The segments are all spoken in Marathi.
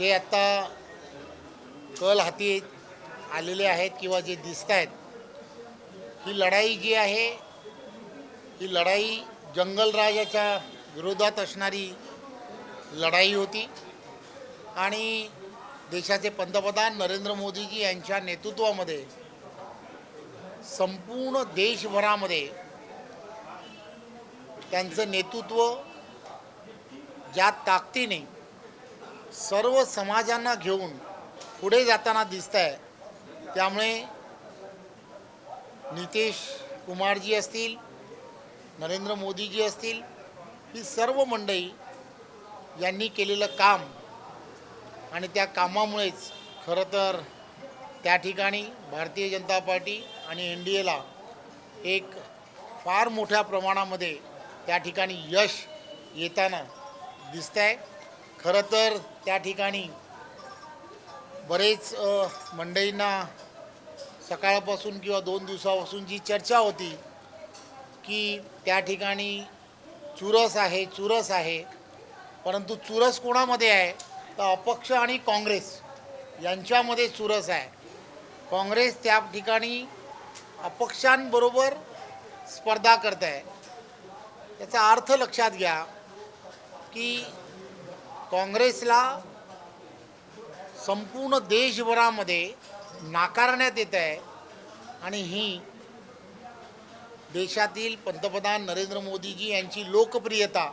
जे आत्ता कल हाती आलेले आहेत किंवा जे दिसत आहेत ही लढाई जी आहे ही लढाई जंगलराजाच्या विरोधात असणारी लढाई होती. आणि देशाचे पंतप्रधान नरेंद्र मोदीजी यांच्या नेतृत्वामध्ये संपूर्ण देशभरामध्ये त्यांचं नेतृत्व ज्या ताकदीने सर्व समाजांना घेऊन पुढे जाताना दिसत आहे त्यामुळे नितेश कुमारजी असतील नरेंद्र मोदीजी असतील ही सर्व मंडळी यांनी केलेलं काम आणि त्या कामामुळेच खरं तर त्या ठिकाणी भारतीय जनता पार्टी आणि एन डी एला एक फार मोठ्या प्रमाणामध्ये त्या ठिकाणी यश येताना दिसत आहे खरं तर त्या ठिकाणी बरेच अ, मंडळींना सकाळपासून किंवा दोन दिवसापासून जी चर्चा होती की त्या ठिकाणी चुरस आहे चुरस आहे परंतु चुरस कोणामध्ये आहे? तर अपक्ष आणि काँग्रेस यांच्यामध्ये चुरस आहे. काँग्रेस त्या ठिकाणी अपक्षांबरोबर स्पर्धा करत आहे. याचा अर्थ लक्षात घ्या की काँग्रेसला संपूर्ण देशभरामध्ये नाकारण्यात येत आहे. आणि ही देशातील पंतप्रधान नरेंद्र मोदीजी यांची लोकप्रियता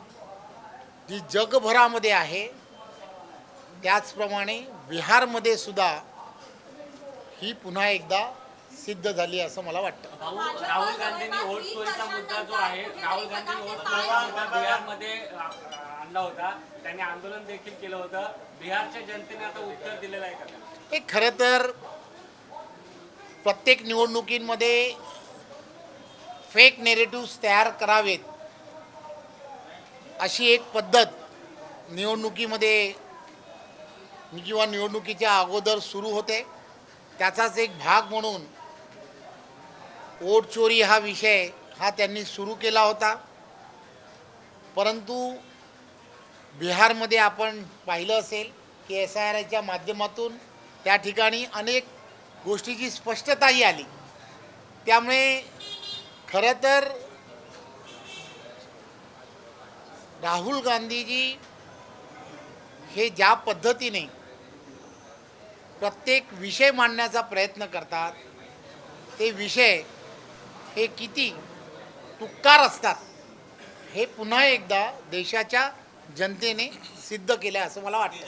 जी जगभरामध्ये आहे त्याचप्रमाणे बिहारमध्ये सुद्धा ही पुन्हा एकदा सिद्ध झाली असं मला वाटतं. राहुल राहुल गांधींनी वोट चोरीचा मुद्दा जो आहे राहुल गांधींनी वोट चोरीचा मुद्दा बिहारमध्ये आणला होता. त्यांनी आंदोलन देखील केलं होतं. बिहारच्या जनतेने आता उत्तर दिलेलं आहे का त्याला? हे खरं तर प्रत्येक निवडणुकींमध्ये फेक नेरेटिव्स तयार करावेत अशी एक पद्धत निवडणुकीमध्ये किंवा निवडणुकीच्या अगोदर सुरू होते. त्याचाच एक भाग म्हणून वोट चोरी हा विषय हा त्यांनी सुरू केला होता. परंतु बिहारमध्ये आपण पाहिलं असेल की एस आय आरच्या माध्यमातून त्या ठिकाणी अनेक गोष्टीची स्पष्टताही आली. त्यामुळे खरं तर राहुल गांधीजी हे ज्या पद्धतीने प्रत्येक विषय मांडण्याचा प्रयत्न करतात. ते विषय हे किती तुक्कार असतात हे पुन्हा एकदा देशाच्या जनतेने सिद्ध केलं असं मला वाटतं.